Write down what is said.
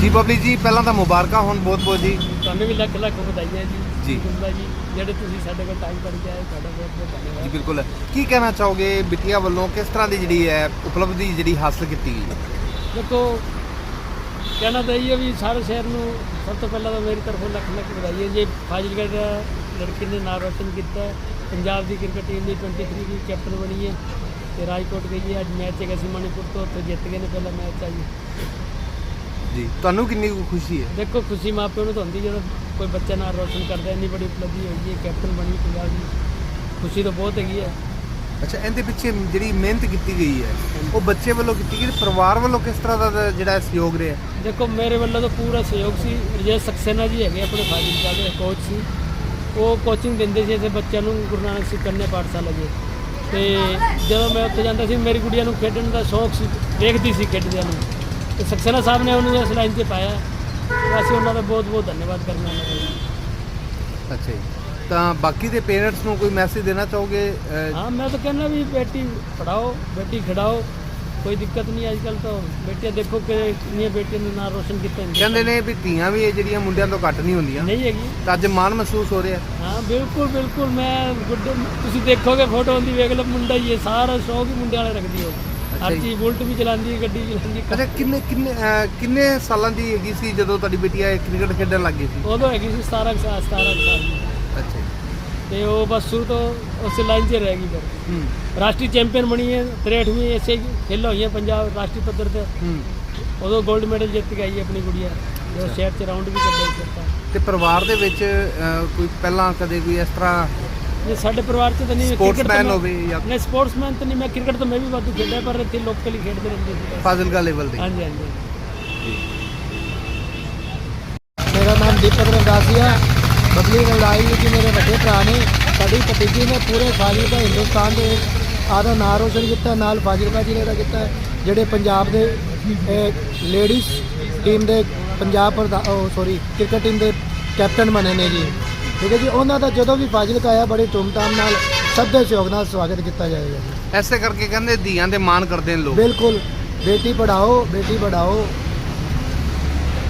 ਜੀ ਬਬਲੀ ਜੀ ਪਹਿਲਾਂ ਤਾਂ ਮੁਬਾਰਕਾਂ ਹੋਣ ਬਹੁਤ ਬਹੁਤ ਜੀ। ਤੁਹਾਨੂੰ ਵੀ ਲੱਖ ਲੱਖ ਵਧਾਈਆਂ ਜੀ। ਜੀ। ਗੁੰਦਾ ਜੀ ਜਿਹੜੇ ਤੁਸੀਂ ਸਾਡੇ ਕੋਲ ਟਾਈਮ ਕੱਢ ਕੇ ਆਏ ਤੁਹਾਡਾ ਬਹੁਤ ਬਹੁਤ ਜੀ ਧੰਨਵਾਦ ਬਿਲਕੁਲ। ਕੀ ਕਹਿਣਾ ਚਾਹੋਗੇ ਬਿਟੀਆ ਵੱਲੋਂ? ਕਿਸ ਤਰ੍ਹਾਂ ਦੀ ਜਿਹੜੀ ਹੈ ਉਪਲਬਧੀ ਜਿਹੜੀ ਹਾਸਲ ਕੀਤੀ ਗਈ ਦੇਖੋ ਕਹਿਣਾ ਤਾਂ ਇਹ ਹੈ ਵੀ ਸਾਰੇ ਸ਼ਹਿਰ ਨੂੰ ਸਭ ਤੋਂ ਪਹਿਲਾਂ ਤਾਂ ਮੇਰੀ ਤਰਫੋਂ ਲੱਖ ਲੱਖ ਵਧਾਈ ਹੈ ਜੀ ਫਾਜ਼ਿਲਗੜ੍ਹ ਲੜਕੀ ਨੇ ਨਾਮ ਰੋਸ਼ਨ ਕੀਤਾ। ਹੈ। ਪੰਜਾਬ ਦੀ ਕ੍ਰਿਕਟ ਟੀਮ ਦੀ 23 ਦੀ ਕੈਪਟਨ ਬਣੀ ਹੈ। ਤੇ ਰਾਜਕੋਟ ਗਈ ਹੈ। ਅੱਜ ਮੈਚ ਹੈਗਾ ਸੀ ਮਣੀਪੁਰ ਤੋਂ ਉੱਥੇ ਜਿੱਤ ਗਏ ਨੇ ਪਹਿਲਾ ਮੈਚ ਆ ਜੀ। ਜੀ। ਤੁਹਾਨੂੰ ਕਿੰਨੀ ਕੁ ਖੁਸ਼ੀ ਹੈ? ਦੇਖੋ ਖੁਸ਼ੀ ਮਾਪਿਆਂ ਨੂੰ ਤਾਂ ਹੁੰਦੀ ਜਦੋਂ ਕੋਈ ਬੱਚਾ ਨਾਮ ਰੋਸ਼ਨ ਕਰਦਾ ਇੰਨੀ ਬੜੀ ਉਪਲਬਧੀ ਹੋਈ ਹੈ ਕੈਪਟਨ ਬਣੀ ਪੰਜਾਬ ਦੀ। ਖੁਸ਼ੀ ਤਾਂ ਬਹੁਤ ਹੈਗੀ ਹੈ। ਅੱਛਾ ਇਹਦੇ ਪਿੱਛੇ ਜਿਹੜੀ ਮਿਹਨਤ ਕੀਤੀ ਗਈ ਹੈ ਉਹ ਬੱਚੇ ਵੱਲੋਂ ਕੀਤੀ ਗਈ ਪਰਿਵਾਰ ਵੱਲੋਂ ਕਿਸ ਤਰ੍ਹਾਂ ਦਾ ਜਿਹੜਾ ਸਹਿਯੋਗ ਰਿਹਾ? ਦੇਖੋ ਮੇਰੇ ਵੱਲੋਂ ਤਾਂ ਪੂਰਾ ਸਹਿਯੋਗ ਸੀ। ਰਜੇਸ਼ ਸਕਸੇਨਾ ਜੀ ਹੈਗੇ ਆਪਣੇ ਫਾਜ਼ਿਲਕਾ ਦੇ ਕੋਚ ਸੀ। ਉਹ ਕੋਚਿੰਗ ਦਿੰਦੇ ਸੀ ਇਸੇ ਬੱਚਿਆਂ ਨੂੰ ਗੁਰੂ ਨਾਨਕ ਸਿੰਘ ਕੰਨਿਆ ਪਾਠਸ਼ਾਲਾ ਦੇ। ਤੇ ਜਦੋਂ ਮੈਂ ਉੱਥੇ ਜਾਂਦਾ ਸੀ ਮੇਰੀ ਗੁੜੀਆ ਨੂੰ ਖੇਡਣ ਦਾ ਸ਼ੌਕ ਸੀ ਦੇਖਦੀ ਸੀ ਖੇਡਦਿਆਂ ਨੂੰ। ਤੇ ਸਕਸੇਨਾ ਸਾਹਿਬ ਨੇ ਉਹਨੂੰ ਇਸ ਲਾਈਨ 'ਤੇ ਪਾਇਆ। ਤੇ ਅਸੀਂ ਉਹਨਾਂ ਦਾ ਬਹੁਤ ਬਹੁਤ ਧੰਨਵਾਦ ਕਰਨਾ ਉਹਨਾਂ ਦਾ ਅੱਛਾ ਜੀ। ਤਾਂ ਬਾਕੀ ਦੇ ਪੇਰੈਂਟਸ ਨੂੰ ਕੋਈ ਮੈਸੇਜ ਦੇਣਾ ਚਾਹੋਗੇ? ਅਹ, ਹਾਂ ਮੈਂ ਤਾਂ ਕਹਿੰਦਾ ਵੀ ਬੇਟੀ ਪੜਾਓ ਬੇਟੀ ਖਿਡਾਓ। ਕੋਈ ਦਿੱਕਤ ਨਹੀਂ ਅੱਜ ਕੱਲ ਤਾਂ ਬੇਟੀਆਂ ਦੇਖੋ ਕਿ ਕਿੰਨੀਆਂ ਬੇਟੀਆਂ ਨੇ ਨਾਮ ਰੋਸ਼ਨ ਕੀਤੇ ਨੇ ਕਹਿੰਦੇ ਨੇ ਵੀ ਧੀਆਂ ਵੀ ਇਹ ਜਿਹੜੀਆਂ ਮੁੰਡਿਆਂ ਤੋਂ ਘੱਟ ਨਹੀਂ ਹੁੰਦੀਆਂ। ਨਹੀਂ ਹੈਗੀ। ਤਾਂ ਅੱਜ ਮਾਣ ਮਹਿਸੂਸ ਹੋ ਰਿਹਾ। ਹਾਂ ਬਿਲਕੁਲ ਬਿਲਕੁਲ ਮੈਂ ਗੁੱਡ ਤੁਸੀਂ ਦੇਖੋਗੇ ਫੋਟੋ ਹੁੰਦੀ ਵੇਖ ਲਓ ਮੁੰਡਾ ਹੀ ਹੈ ਸਾਰਾ ਸ਼ੌਕ ਹੀ ਮੁੰਡੇ ਵਾਲੇ ਰੱਖਦੀ ਹੋ ਹਰ। ਚੀਜ਼ ਬੁਲਟ ਵੀ ਚਲਾਉਂਦੀ ਹੈ ਗੱਡੀ ਚਲਾਉਂਦੀ ਅੱਛਾ ਹੈ ਕਿੰਨੇ ਕਿੰਨੇ ਅਹ, ਕਿੰਨੇ ਸਾਲਾਂ ਦੀ ਹੈਗੀ ਸੀ ਜਦੋਂ ਤੁਹਾਡੀ ਬੇਟੀ ਇਹ ਕ੍ਰਿਕਟ ਖੇਡਣ ਲੱਗ ਸੀ? ਉਦੋਂ ਹੈਗੀ ਸੀ 17 ਕੁ ਸਾਲ 17 ਕੁ ਸਾਲ ਦੀ। ਅੱਛਾ ਜੀ। ਤੇ ਉਹ ਬਸ ਸ਼ੁਰੂ ਤੋਂ ਉਸ ਲਾਈਨ 'ਚ ਰਹਿ ਗਈ ਫਿਰ ਹੂੰ। ਰਾਸ਼ਟਰੀ ਚੈਂਪੀਅਨ ਬਣੀ ਹੈ 63ਵੀਂ ਐਸੇ ਖੇਲਾਂ ਹੋਈਆਂ ਪੰਜਾਬ ਰਾਸ਼ਟਰੀ ਪੱਧਰ ਤੇ। ਹੂੰ। ਉਦੋਂ 골ਡ ਮੈਡਲ ਜਿੱਤ ਕੇ ਆਈ ਹੈ ਆਪਣੀ ਗੁੜੀਆ। ਜੋ ਸ਼ਹਿਰ 'ਚ ਰਾਉਂਡ ਵੀ ਕੱਢਿਆ ਸੀ ਆਪਾਂ। ਤੇ ਪਰਿਵਾਰ ਦੇ ਵਿੱਚ ਅਹ, ਕੋਈ ਪਹਿਲਾਂ ਕਦੇ ਕੋਈ ਇਸ ਤਰ੍ਹਾਂ ਇਹ ਸਾਡੇ ਪਰਿਵਾਰ 'ਚ ਤਾਂ ਨਹੀਂ ਸਪੋਰਟਸਮੈਨ ਮੈਂ- ਹੋਵੇ ਜਾਂ ਨਹੀਂ ਸਪੋਰਟਸਮੈਨ ਤਾਂ ਨਹੀਂ ਮੈਂ ਕ੍ਰਿਕਟ ਤਾਂ ਮੈਂ ਵੀ ਵਾਧੂ ਖੇਡਿਆ ਪਰ ਇੱਥੇ ਲੋਕਲ ਹੀ ਖੇਡਦੇ ਰਹਿੰਦੇ ਸੀ। ਫਾਜ਼ਿਲਕਾ ਲੈਵਲ ਤੇ ਹਾਂਜੀ ਹਾਂਜੀ ਮੇਰਾ ਨਾਮ ਦੀਪਕ ਰੰਦਾਸੀਆ ਬਬਲੀ ਰੰਦਾਈ ਜੀ ਮੇਰੇ ਵੱਡੇ ਭਰਾ ਨੇ। ਸਾਡੀ ਭਤੀਜੀ ਨੇ ਪੂਰੇ ਫਾਜ਼ਿਲਕਾ ਹਿੰਦੁਸਤਾਨ ਦੇ ਆਦਾ ਨਾਂ ਰੋਸ਼ਨ ਕੀਤਾ ਨਾਲ ਫਾਜ਼ਿਲਕਾ ਜ਼ਿਲ੍ਹੇ ਦਾ ਕੀਤਾ ਜਿਹੜੇ ਪੰਜਾਬ ਦੇ ਲੇਡੀਜ਼ ਟੀਮ ਦੇ ਪੰਜਾਬ ਪ੍ਰਧਾ ਉਹ ਸੌਰੀ ਕ੍ਰਿਕਟ ਟੀਮ ਦੇ ਕੈਪਟਨ ਬਣੇ ਨੇ ਜੀ। ਠੀਕ ਹੈ ਜੀ ਉਹਨਾਂ ਦਾ ਜਦੋਂ ਵੀ ਫਾਜ਼ਿਲਕਾ ਆਇਆ ਬੜੀ ਧੂਮਧਾਮ ਨਾਲ ਸਭ ਦੇ ਸਹਿਯੋਗ ਨਾਲ ਸਵਾਗਤ ਕੀਤਾ ਜਾਏਗਾ ਐਸੇ ਕਰਕੇ ਕਹਿੰਦੇ ਧੀਆਂ ਦੇ ਮਾਣ ਕਰਦੇ ਨੇ ਲੋਕ। ਬਿਲਕੁਲ। ਬੇਟੀ ਪੜਾਓ ਬੇਟੀ ਪੜਾਓ